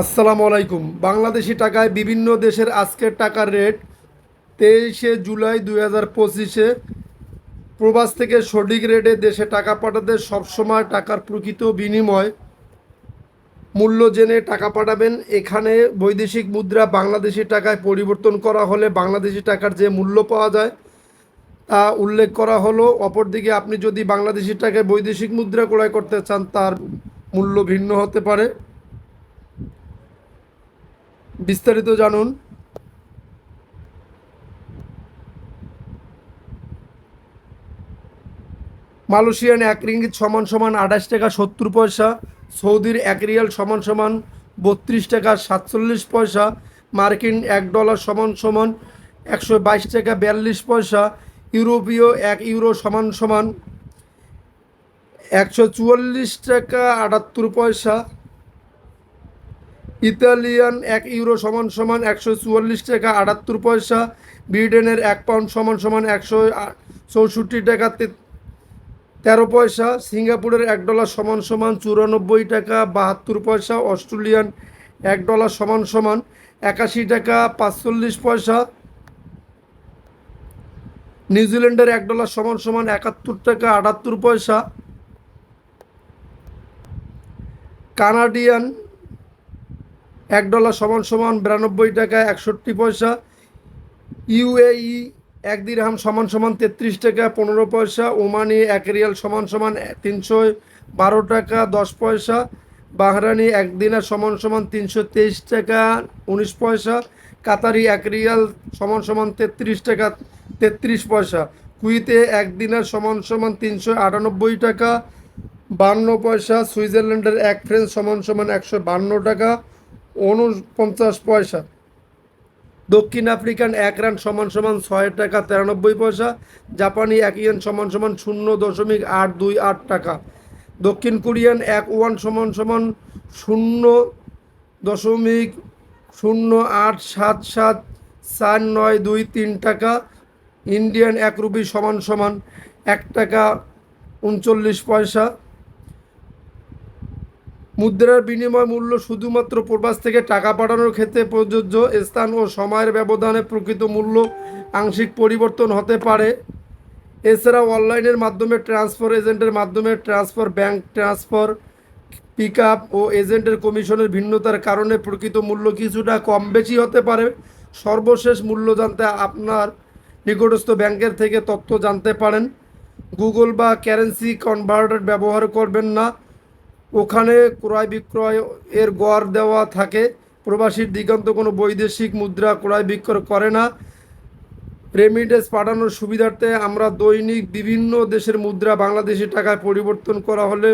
আসসালামু আলাইকুম। বাংলাদেশি টাকায় বিভিন্ন দেশের আজকের টাকার রেট তেইশে জুলাই দুই হাজার পঁচিশে। প্রবাস থেকে সঠিক রেটে দেশে টাকা পাঠাতে সবসময় টাকার প্রকৃত বিনিময় মূল্য জেনে টাকা পাঠাবেন। এখানে বৈদেশিক মুদ্রা বাংলাদেশি টাকায় পরিবর্তন করা হলে বাংলাদেশি টাকার যে মূল্য পাওয়া যায় তা উল্লেখ করা হলো। অপরদিকে আপনি যদি বাংলাদেশি টাকায় বৈদেশিক মুদ্রা ক্রয় করতে চান, তার মূল্য ভিন্ন হতে পারে। বিস্তারিত জানুন। মালয়েশিয়ান এক রিঙ্গিত সমান সমান আঠাশ টাকা সত্তর পয়সা, সৌদির এক রিয়াল সমান সমান বত্রিশ টাকা সাতচল্লিশ পয়সা, মার্কিন এক ডলার সমান সমান একশো বাইশ টাকা বিয়াল্লিশ পয়সা, ইউরোপীয় এক ইউরো সমান সমান একশো চুয়াল্লিশ টাকা আটাত্তর পয়সা ইতালিয়ান এক ইউরো সমান সমান একশো চুয়াল্লিশ টাকা, আটাত্তর পয়সা। ব্রিটেনের এক পাউন্ড সমান সমান একশো চৌষট্টি টাকা তেরো পয়সা। সিঙ্গাপুরের এক ডলার সমান সমান চুরানব্বই টাকা, বাহাত্তর পয়সা। অস্ট্রেলিয়ান এক ডলার সমান সমান একাশি টাকা, পাঁচচল্লিশ পয়সা। নিউজিল্যান্ডের এক ডলার সমান সমান একাত্তর টাকা, আটাত্তর পয়সা। কানাডিয়ান এক ডলার সমান সমান বিরানব্বই টাকা একষট্টি পয়সা। ইউএই এক দিরহাম সমান সমান তেত্রিশ টাকা পনেরো পয়সা। ওমানি এক রিয়াল সমান সমান তিনশো বারো টাকা দশ পয়সা। বাহরানি এক দিনার সমান সমান তিনশো তেইশ টাকা উনিশ পয়সা। কাতারি এক রিয়াল সমান সমান তেত্রিশ টাকা তেত্রিশ পয়সা। কুইতে এক দিনার সমান সমান তিনশো আটানব্বই টাকা। বান্ন পয়সা। সুইজারল্যান্ডের এক ফ্রেন্স সমান সমান একশো বান্ন টাকা। উনপঞ্চাশ পয়সা। দক্ষিণ আফ্রিকান এক রান সমান সমান ছয় টাকা তিরানব্বই পয়সা। জাপানি এক ইয়েন সমান সমান শূন্য দশমিক আট দুই আট টাকা। দক্ষিণ কোরিয়ান এক ওয়ান সমান সমান শূন্য দশমিক শূন্য আট সাত সাত চার নয় দুই তিন টাকা। ইন্ডিয়ান এক রুপি সমান সমান এক টাকা উনচল্লিশ পয়সা। মুদ্রার বিনিময় মূল্য শুধুমাত্র প্রবাস থেকে টাকা পাঠানোর ক্ষেত্রে প্রযোজ্য স্থান ও সময়ের ব্যবধানে প্রকৃত মূল্য আংশিক পরিবর্তন হতে পারে। এছাড়াও অনলাইনের মাধ্যমে ট্রান্সফার এজেন্টের মাধ্যমে ট্রান্সফার, ব্যাংক ট্রান্সফার পিক ও এজেন্টের কমিশনের ভিন্নতার কারণে প্রকৃত মূল্য কিছুটা কম বেশি হতে পারে। সর্বশেষ মূল্য জানতে আপনার নিকটস্থ ব্যাংকের থেকে তথ্য জানতে পারেন। গুগল বা কারেন্সি কনভার্টার ব্যবহার করবেন না। ওখানে ক্রয় বিক্রয় এর গড় দেওয়া থাকে। প্রবাসীর দিগন্ত কোনো বৈদেশিক মুদ্রা ক্রয় বিক্রয় করে না। রেমিটেন্স পাঠানোর সুবিধার্থে আমরা দৈনিক বিভিন্ন দেশের মুদ্রা বাংলাদেশি টাকায় পরিবর্তন করা হলে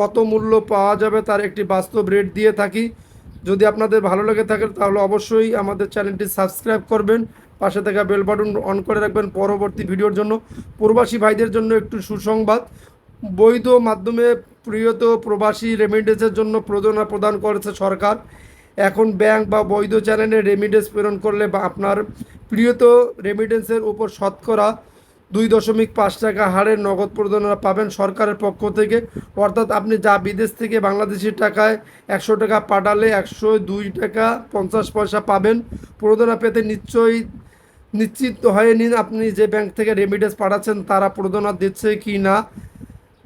কত মূল্য পাওয়া যাবে তার একটি বাস্তব রেট দিয়ে থাকি। যদি আপনাদের ভালো লেগে থাকে তাহলে অবশ্যই আমাদের চ্যানেলটি সাবস্ক্রাইব করবেন। পাশে থাকা বেল বাটন অন করে রাখবেন পরবর্তী ভিডিওর জন্য। প্রবাসী ভাইদের জন্য একটু সুসংবাদ। বৈধ মাধ্যমে প্রিয়ত প্রবাসী রেমিডেন্সের জন্য প্রযোজনা প্রদান করেছে সরকার। এখন ব্যাংক বা বৈধ চ্যানেলে রেমিডেন্স প্রেরণ করলে বা আপনার প্রিয়ত রেমিডেন্সের উপর শতকরা দুই দশমিক পাঁচ টাকা হারের নগদ প্রদানরা পাবেন সরকারের পক্ষ থেকে। অর্থাৎ আপনি যা বিদেশ থেকে বাংলাদেশি টাকায় একশো টাকা পাঠালে একশো দুই টাকা পঞ্চাশ পয়সা পাবেন। প্রদানা পেতে নিশ্চয়ই নিশ্চিত হয়ে নিন আপনি যে ব্যাংক থেকে রেমিডেন্স পাঠাচ্ছেন, তারা প্রদানা দিচ্ছে কি না।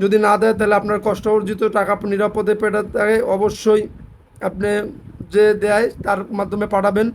যদি না দেয়, তাহলে আপনার কষ্ট অর্জিত টাকা নিরাপদে পেটাতে অবশ্যই আপনি যে দেয়, তার মাধ্যমে পাঠাবেন।